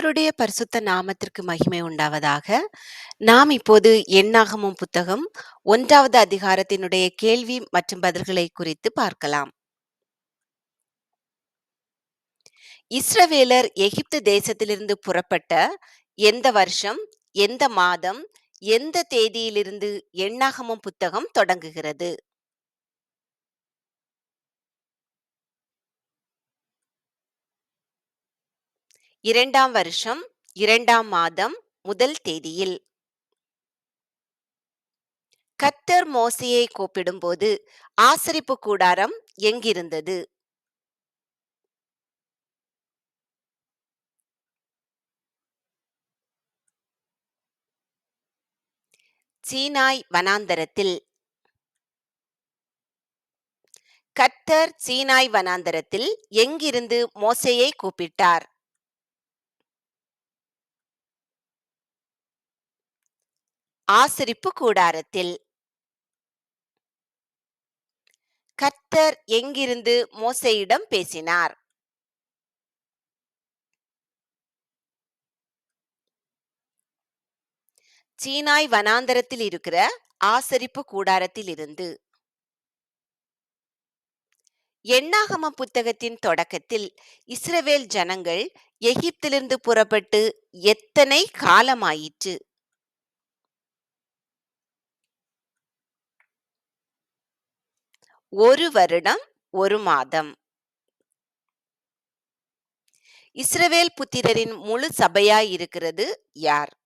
கர்த்தருடைய பரிசுத்த நாமத்திற்கு மகிமை உண்டாவதாக. நாம் இப்போது எண்ணாகமும் புத்தகம் ஒன்றாவது அதிகாரத்தினுடைய கேள்வி மற்றும் பதில்களை குறித்து பார்க்கலாம். இஸ்ரவேலர் எகிப்து தேசத்திலிருந்து புறப்பட்ட எந்த வருஷம், எந்த மாதம், எந்த தேதியிலிருந்து எண்ணாகமும் புத்தகம் தொடங்குகிறது? இரண்டாம் வருஷம், இரண்டாம் மாதம், முதல் தேதியில். கத்தர் மோசையை கூப்பிடும்போது ஆசரிப்பு கூடாரம் எங்கிருந்தது? சீனாய் வனாந்தரத்தில். கத்தர் சீனாய் வனாந்தரத்தில் எங்கிருந்து மோசையை கூப்பிட்டார்? ஆசரிப்பு கூடாரத்தில். கர்த்தர் எங்கிருந்து மோசையிடம் பேசினார்? சீனாய் வனாந்தரத்தில் இருக்கிற ஆசரிப்பு கூடாரத்தில் இருந்து எண்ணாகம புத்தகத்தின் தொடக்கத்தில் இஸ்ரவேல் ஜனங்கள் எகிப்திலிருந்து புறப்பட்டு எத்தனை காலமாயிற்று? ஒரு வருடம், ஒரு மாதம். இஸ்ரவேல் புத்திரரின் முழு சபையாய் இருக்கிறது யார்?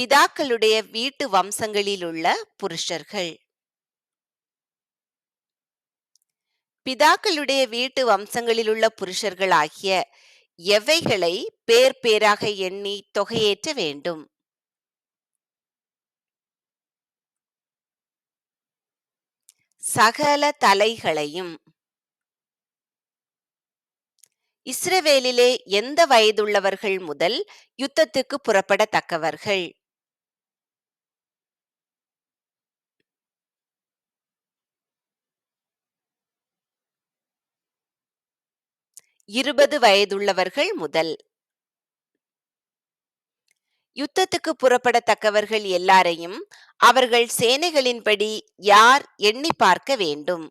பிதாக்களுடைய வீட்டு வம்சங்களிலுள்ள புருஷர்கள். பிதாக்களுடைய வீட்டு வம்சங்களிலுள்ள புருஷர்களாகிய எவைகளை பேர் பேராக எண்ணி தொகையேற்ற வேண்டும்? சகல தலைகளையும். இஸ்ரவேலிலே எந்த வயதுள்ளவர்கள் முதல் யுத்தத்துக்கு புறப்படத்தக்கவர்கள்? இருபது வயதுள்ளவர்கள் முதல். யுத்தத்துக்கு புறப்படத்தக்கவர்கள் எல்லாரையும் அவர்கள் சேனைகளின்படி யார் எண்ணி பார்க்க வேண்டும்?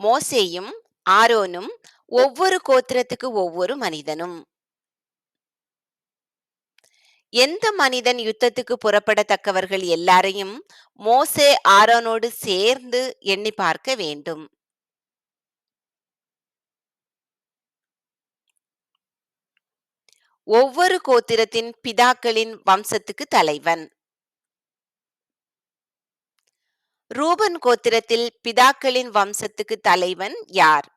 மோசேயும் ஆரோனும் ஒவ்வொரு கோத்திரத்துக்கு ஒவ்வொரு மனிதனும். எந்த மனிதன் யுத்தத்துக்கு புறப்படத்தக்கவர்கள் எல்லாரையும் மோசே ஆரோனோடு சேர்ந்து எண்ணி பார்க்க வேண்டும்? ஒவ்வொரு கோத்திரத்தின் பிதாக்களின் வம்சத்துக்கு தலைவன். ரூபன் கோத்திரத்தில் பிதாக்களின் வம்சத்துக்கு தலைவன் யார்?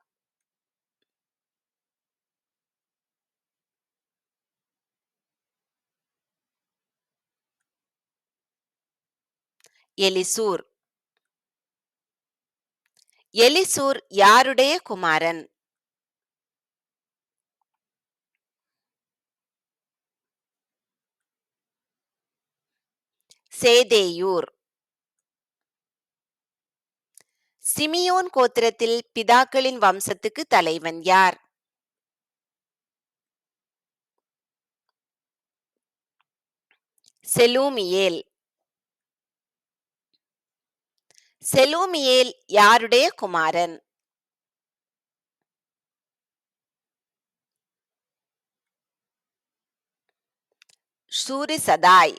எலிசூர். எலிசூர் யாருடைய குமாரன்? சேதேயூர். சிமியோன் கோத்திரத்தில் பிதாக்களின் வம்சத்துக்கு தலைவன் யார்? செலூமியேல். செலூமியேல் யாருடைய குமாரன்? சூரிசதாய்.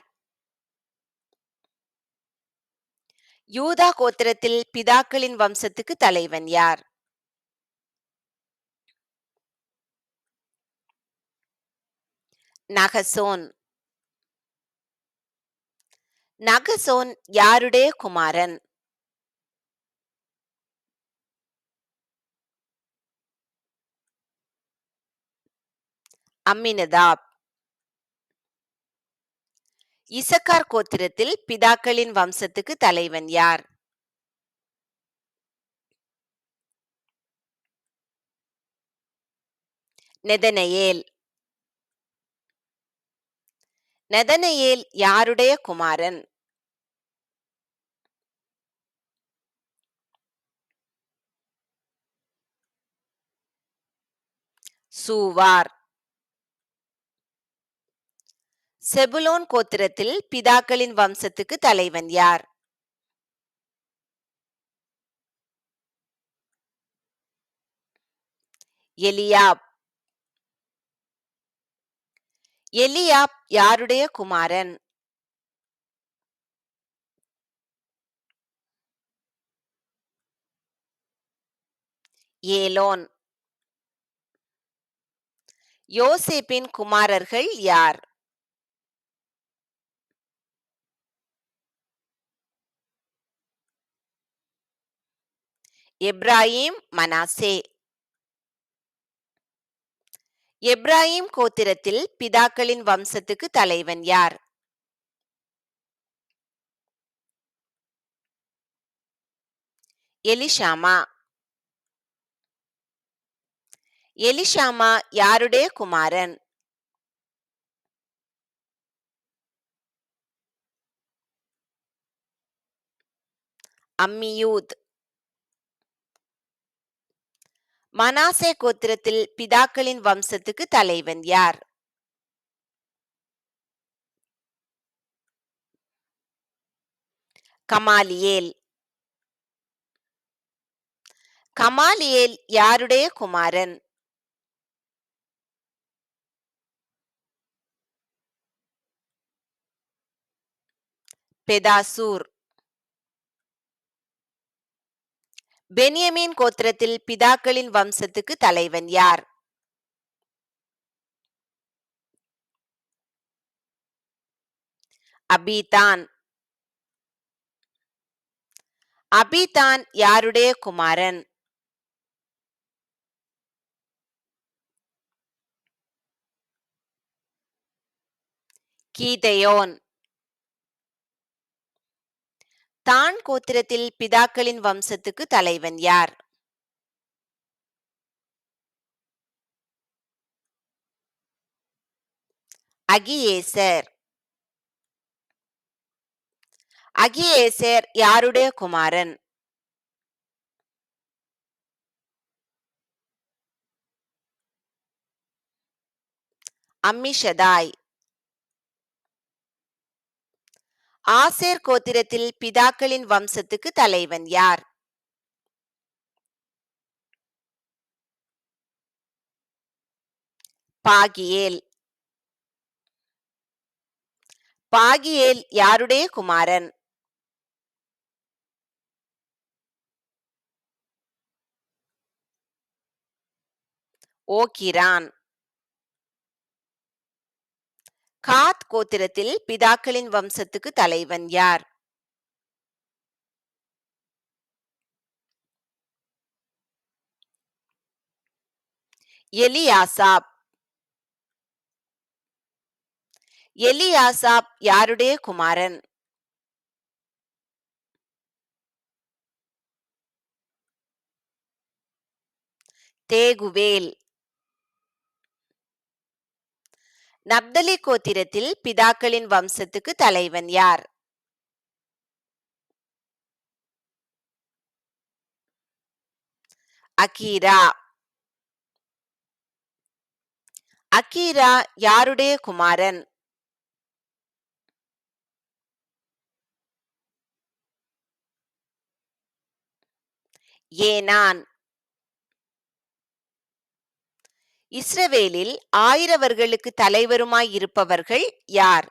யூதா கோத்திரத்தில் பிதாக்களின் வம்சத்துக்கு தலைவன் யார்? நகசோன். நகசோன் யாருடைய குமாரன்? அம்மினதாப். இசக்கார் கோத்திரத்தில் பிதாக்களின் வம்சத்துக்கு தலைவன் யார்? நெதனையேல். நெதனையேல் யாருடைய குமாரன்? சூவார். செபுலோன் கோத்திரத்தில் பிதாக்களின் வம்சத்துக்கு தலைவன் யார்? எலியாப். எலியாப் யாருடைய குமாரன்? ஏலோன். யோசேப்பின் குமாரர்கள் யார்? எப்ராயிம் மனாசே. எப்ராஹிம் கோத்திரத்தில் பிதாக்களின் வம்சத்துக்கு தலைவன் யார்? எலிஷாமா. எலிஷாமா யாருடைய குமாரன்? அம்மியூத். மனாசே கோத்திரத்தில் பிதாக்களின் வம்சத்துக்கு தலைவன் யார்? கமாலியேல். கமாலியேல் யாருடைய குமாரன்? பெதாசூர். பென்யமீன் கோத்திரத்தில் பிதாக்களின் வம்சத்துக்கு தலைவன் யார்? அபீதான். அபிதான் யாருடைய குமாரன்? கீதையோன். தான் கோத்திரத்தில் பிதாக்களின் வம்சத்துக்கு தலைவன் யார்? அகியேசர். அகியேசர் யாருடைய குமாரன்? அம்மிஷதாய். ஆசேர் கோத்திரத்தில் பிதாக்களின் வம்சத்துக்கு தலைவன் யார்? பாகியேல். பாகியேல் யாருடைய குமாரன்? ஓகிரான். காத் கோத்திரத்தில் பிதாக்களின் வம்சத்துக்கு தலைவன் யார்? எலியாசாப். எலியாசாப் யாருடைய குமாரன்? தேகுவேல். நப்தலி கோத்திரத்தில் பிதாக்களின் வம்சத்துக்கு தலைவன் யார்? அகீரா. அகீரா யாருடைய குமாரன்? ஏனான். இஸ்ரவேலில் ஆயிரவர்களுக்கு தலைவருமாய் இருப்பவர்கள் யார்?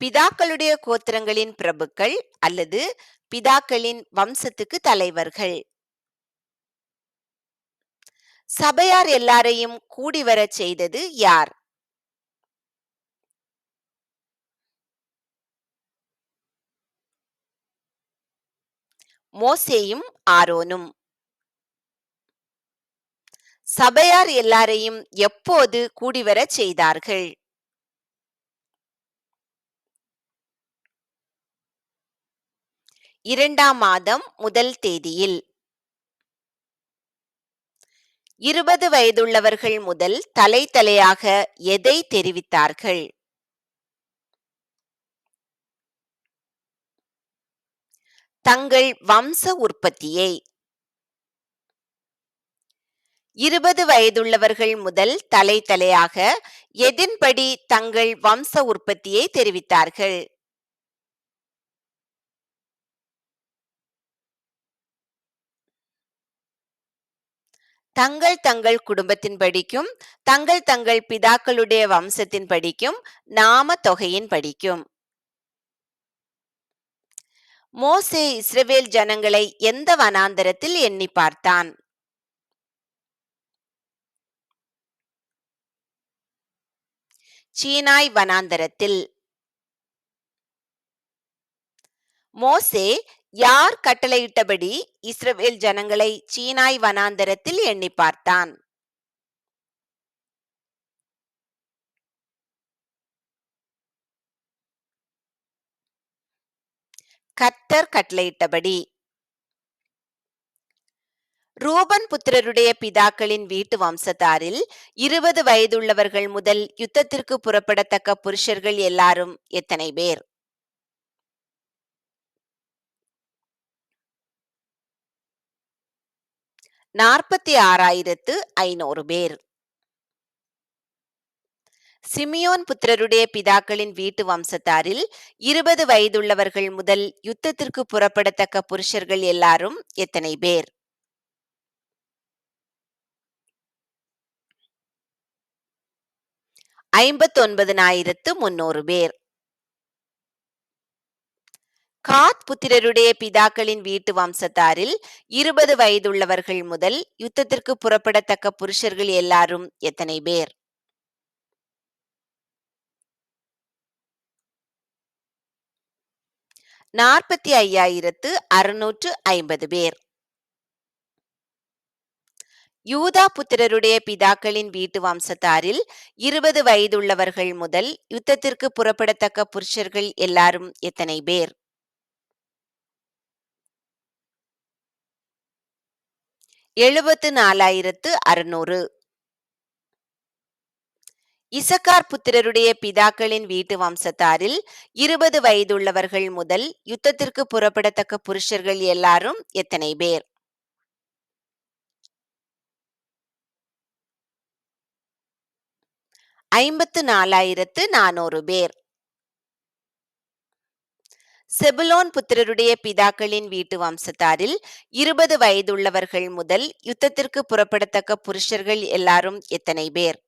பிதாக்களுடைய கோத்திரங்களின் பிரபுக்கள் அல்லது பிதாக்களின் வம்சத்துக்கு தலைவர்கள். சபையார் எல்லாரையும் கூடி வரச் செய்தது யார்? மோசேயும் ஆரோனும். சபையார் எல்லாரையும் எப்போது கூடிவரச் செய்தார்கள்? இரண்டாம் மாதம் முதல் தேதியில். இருபது வயதுள்ளவர்கள் முதல் தலை தலையாக எதை தெரிவித்தார்கள்? தங்கள் வம்ச உற்பத்தியை. இருபது வயதுள்ளவர்கள் முதல் தலை தலையாக எதின்படி தங்கள் வம்ச உற்பத்தியை தெரிவித்தார்கள். தங்கள் தங்கள் குடும்பத்தின் படிக்கும் தங்கள் தங்கள் பிதாக்களுடைய வம்சத்தின் படிக்கும் நாம தொகையின் படிக்கும். மோசே இஸ்ரவேல் ஜனங்களை எந்த வனாந்தரத்தில் எண்ணி பார்த்தான்? சீனாய் வனாந்தரத்தில். மோசே யார் கட்டளையிட்டபடி இஸ்ரவேல் ஜனங்களை சீனாய் வனாந்தரத்தில் எண்ணி பார்த்தான்? கர்த்தர் கட்டளையிட்டபடி. ரூபன் புத்திரருடைய பிதாக்களின் வீட்டு வம்சத்தாரில் இருபது வயதுள்ளவர்கள் முதல் யுத்தத்திற்கு புறப்படத்தக்க புருஷர்கள் எல்லாரும் எத்தனை பேர்? நாற்பத்தி ஆறாயிரத்து ஐநூறு பேர். சிமியோன் புத்திரருடைய பிதாக்களின் வீட்டு வம்சத்தாரில் இருபது வயதுள்ளவர்கள் முதல் யுத்தத்திற்கு புறப்படத்தக்க புருஷர்கள் எல்லாரும் எத்தனை பேர்? ஐம்பத்தொன்பதனாயிரத்து முன்னூறு பேர். காத் புத்திரருடைய பிதாக்களின் வீட்டு வம்சத்தாரில் இருபது வயதுள்ளவர்கள் முதல் யுத்தத்திற்கு புறப்படத்தக்க புருஷர்கள் எல்லாரும் எத்தனை பேர்? நாற்பத்தி ஐயாயிரத்து அறுநூற்று ஐம்பது பேர். யூதா புத்திரருடைய பிதாக்களின் வீட்டு வம்சத்தாரில் இருபது வயதுள்ளவர்கள் முதல் யுத்தத்திற்கு புறப்படத்தக்க புருஷர்கள் எல்லாரும் எத்தனை பேர்? எழுபத்து நாலாயிரத்து அறுநூறு. இசக்கார் புத்திரருடைய பிதாக்களின் வீட்டு வம்சத்தாரில் இருபது வயதுள்ளவர்கள் முதல் யுத்தத்திற்கு புறப்படத்தக்க புருஷர்கள் எல்லாரும் எத்தனை பேர்? ஐம்பத்து நாலாயிரத்து நானூறு பேர். செபுலோன் புத்திரருடைய பிதாக்களின் வீட்டு வம்சத்தாரில் இருபது வயதுள்ளவர்கள் முதல் யுத்தத்திற்கு புறப்படத்தக்க புருஷர்கள் எல்லாரும் எத்தனை பேர்?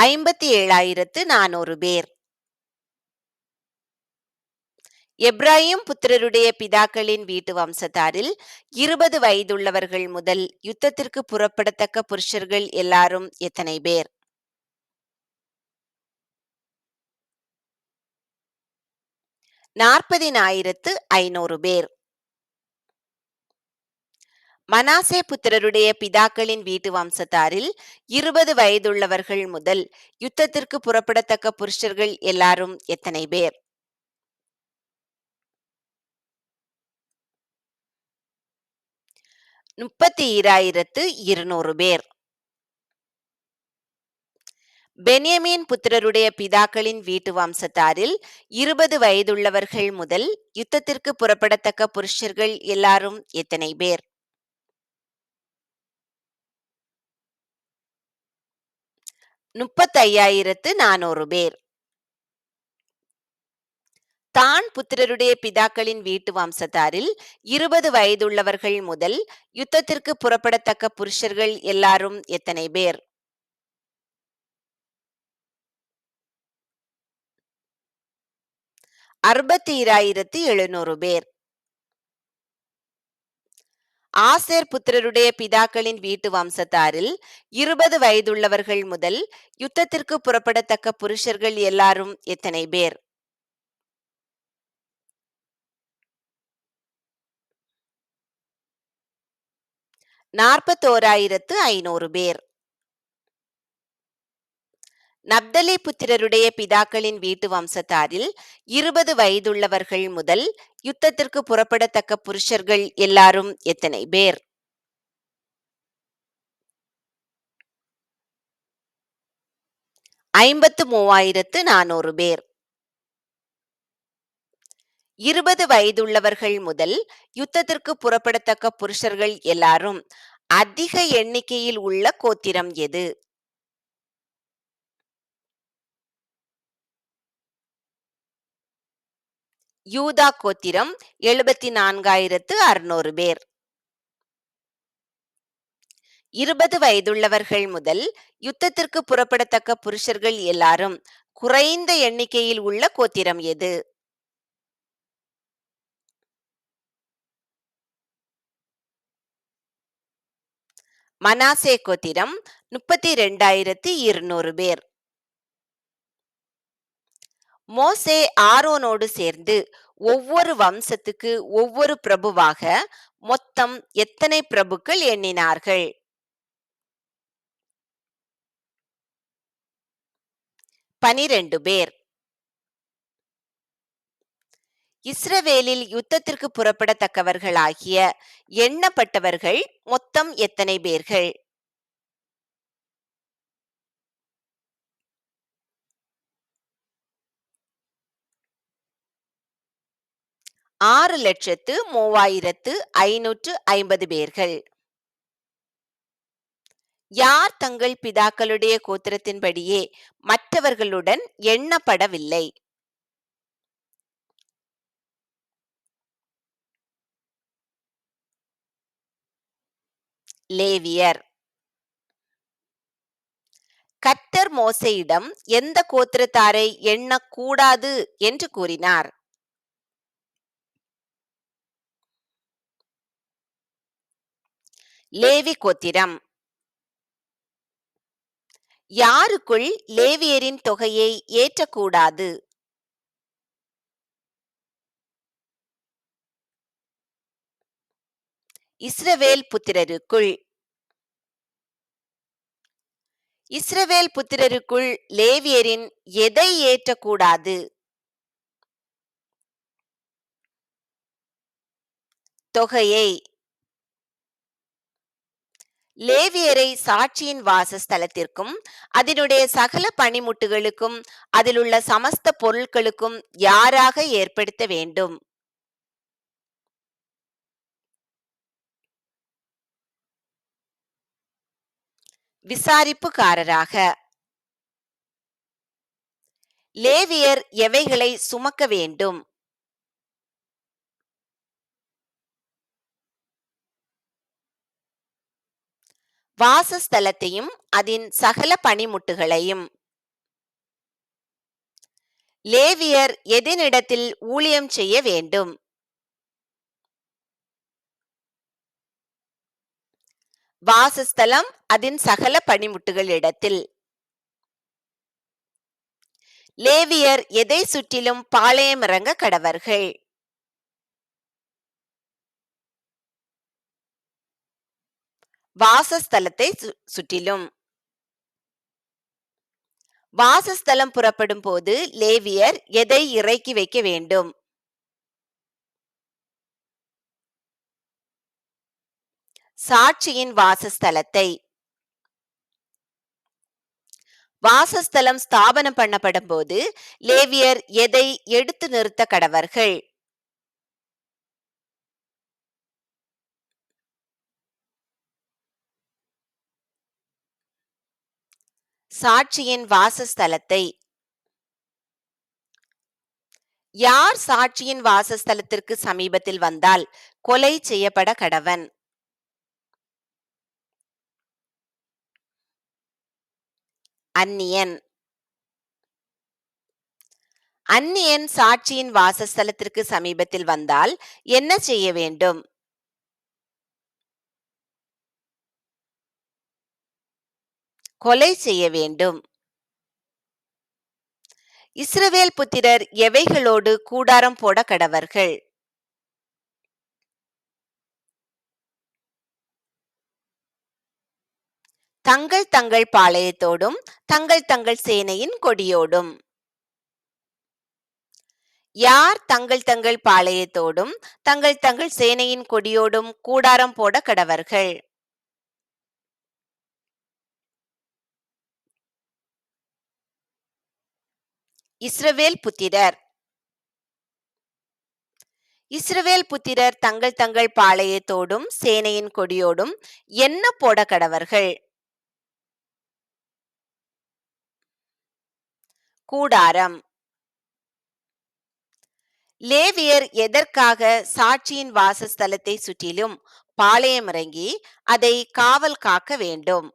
ஐம்பத்தி ஏழாயிரத்து நானூறு பேர். எப்ராஹிம் புத்திரருடைய பிதாக்களின் வீட்டு வம்சத்தாரில் இருபது வயதுள்ளவர்கள் முதல் யுத்தத்திற்கு புறப்படத்தக்க புருஷர்கள் எல்லாரும் எத்தனை பேர்? நாற்பதினாயிரத்து ஐநூறு பேர். மனாசே புத்திரருடைய பிதாக்களின் வீட்டு வம்சத்தாரில் இருபது வயதுள்ளவர்கள் முதல் யுத்தத்திற்கு புறப்படத்தக்க புருஷர்கள் எல்லாரும் எத்தனை பேர்? முப்பத்தி ஈராயிரத்து இருநூறு பேர். பென்யமீன் புத்திரருடைய பிதாக்களின் வீட்டு வம்சத்தாரில் இருபது வயதுள்ளவர்கள் முதல் யுத்தத்திற்கு புறப்படத்தக்க புருஷர்கள் எல்லாரும் எத்தனை பேர்? முப்பத்தையாயிரத்து நானூறு பேர். தான் புத்திரருடைய பிதாக்களின் வீட்டு வம்சத்தாரில் இருபது வயதுள்ளவர்கள் முதல் யுத்தத்திற்கு புறப்படத்தக்க புருஷர்கள் எல்லாரும் எத்தனை பேர்? அறுபத்தி ஈராயிரத்து எழுநூறு பேர். ஆசேர் புத்திரருடைய பிதாக்களின் வீட்டு வம்சத்தாரில் இருபது வயதுள்ளவர்கள் முதல் யுத்தத்திற்கு புறப்படத்தக்க புருஷர்கள் எல்லாரும் எத்தனை பேர்? நாற்பத்தோராயிரத்து ஐநூறு பேர். நப்தலி புத்திரருடைய பிதாக்களின் வீட்டு வம்சத்தாரில் இருபது வயதுள்ளவர்கள் முதல் யுத்தத்திற்கு புறப்படத்தக்க புருஷர்கள் எல்லாரும் எத்தனை பேர்? ஐம்பத்து மூவாயிரத்து நானூறு பேர். இருபது வயதுள்ளவர்கள் முதல் யுத்தத்திற்கு புறப்படத்தக்க புருஷர்கள் எல்லாரும் அதிக எண்ணிக்கையில் உள்ள கோத்திரம் எது? யூதா கோத்திரம் எழுபத்தி நான்காயிரத்து அறுநூறு பேர். இருபது வயதுள்ளவர்கள் முதல் யுத்தத்திற்கு புறப்படத்தக்க புருஷர்கள் எல்லாரும் குறைந்த எண்ணிக்கையில் உள்ள கோத்திரம் எது? மனாசே கோத்திரம் முப்பத்தி ரெண்டாயிரத்தி இருநூறு பேர். மோசே ஆரோனோடு சேர்ந்து ஒவ்வொரு வம்சத்துக்கு ஒவ்வொரு பிரபுவாக மொத்தம் எத்தனை பிரபுக்கள் எண்ணினார்கள்? பனிரெண்டு பேர். இஸ்ரவேலில் யுத்தத்திற்கு புறப்படத்தக்கவர்களாகிய எண்ணப்பட்டவர்கள் மொத்தம் எத்தனை பேர்கள்? ஆறு லட்சத்து மூவாயிரத்து ஐநூற்று ஐம்பது பேர்கள். யார் தங்கள் பிதாக்களுடைய கோத்திரத்தின்படியே மற்றவர்களுடன் எண்ணப்படவில்லை. லேவியர். கர்த்தர் மோசையிடம் எந்த கோத்திரத்தாரை எண்ணக்கூடாது என்று கூறினார். லேவி கோத்திரம் யாருக்குள் லேவியரின் தொகையை ஏற்றக்கூடாது? இஸ்ரவேல் புத்திரருக்குள். இஸ்ரவேல் புத்திரருக்குள் லேவியரின் எதை ஏற்றக்கூடாது? தொகையை. லேவியரை சாட்சியின் வாசஸ்தலத்திற்கும் அதனுடைய சகல பணிமுட்டுகளுக்கும் அதிலுள்ள சமஸ்த பொருட்களுக்கும் யாராக ஏற்படுத்த வேண்டும்? விசாரிப்புக்காரராக. லேவியர் எவைகளை சுமக்க வேண்டும்? வாசஸ்தலத்தையும் அதன் சகல பணிமுட்டுகளையும். லேவியர் எதினிடத்தில் ஊழியம் செய்ய வேண்டும். வாசஸ்தலம் அதன் சகல பணிமுட்டுகளிடத்தில். லேவியர் எதை சுற்றிலும் பாளையமிறங்க கடவர்கள். வாசஸ்தலத்தை சு- சுற்றிலும். வாசஸ்தலம் புறப்படும் போது லேவியர் எதை இறக்கி வைக்க வேண்டும்? சாட்சியின் வாசஸ்தலத்தை. வாசஸ்தலம் ஸ்தாபனம் பண்ணப்படும் போது லேவியர் எதை எடுத்து நிறுத்த கடவர்கள்? சாட்சியின் வாசஸ்தலத்தை. யார் சாட்சியின் வாசஸ்தலத்திற்கு சமீபத்தில் வந்தால் கொலை செய்யப்பட கடவன். அந்நியன். அந்நியன் சாட்சியின் வாசஸ்தலத்திற்கு சமீபத்தில் வந்தால் என்ன செய்ய வேண்டும்? கொலை செய்ய வேண்டும். இஸ்ரவேல் புத்திரர் எவைகளோடு கூடாரம் போட கடவர்கள்? தங்கள் தங்கள் பாளையத்தோடும் தங்கள் தங்கள் சேனையின் கொடியோடும். யார் தங்கள் தங்கள் பாளையத்தோடும் தங்கள் தங்கள் சேனையின் கொடியோடும் கூடாரம் போட கடவர்கள்? இஸ்ரவேல் புத்திரர். இஸ்ரவேல் புத்திரர் தங்கள் தங்கள் பாளையத்தோடும் சேனையின் கொடியோடும் என்ன போட கடவர்கள்? கூடாரம். லேவியர் எதற்காக சாட்சியின் வாசஸ்தலத்தை சுற்றிலும் பாளையம் இறங்கி அதை காவல் காக்க வேண்டும்?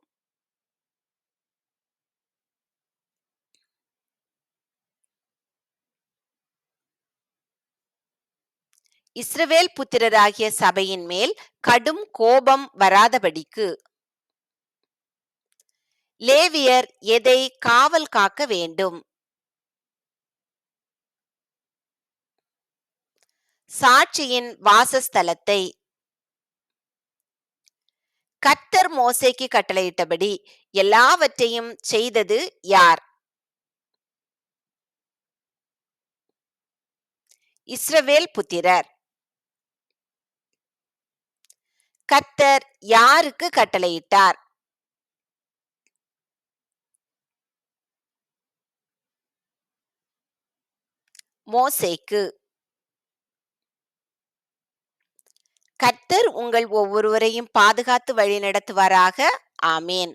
இஸ்ரவேல் புத்திரராகிய சபையின் மேல் கடும் கோபம் வராதபடிக்கு. லேவியர் எதை காவல் காக்க வேண்டும்? சாட்சியின் வாசஸ்தலத்தை. கர்த்தர் மோசைக்கு கட்டளையிட்டபடி எல்லாவற்றையும் செய்தது யார்? இஸ்ரவேல் புத்திரர். கர்த்தர் யாருக்கு கட்டளையிட்டார்? மோசேக்கு. கர்த்தர் உங்கள் ஒவ்வொருவரையும் பாதுகாத்து வழி நடத்துவாராக ஆமேன்.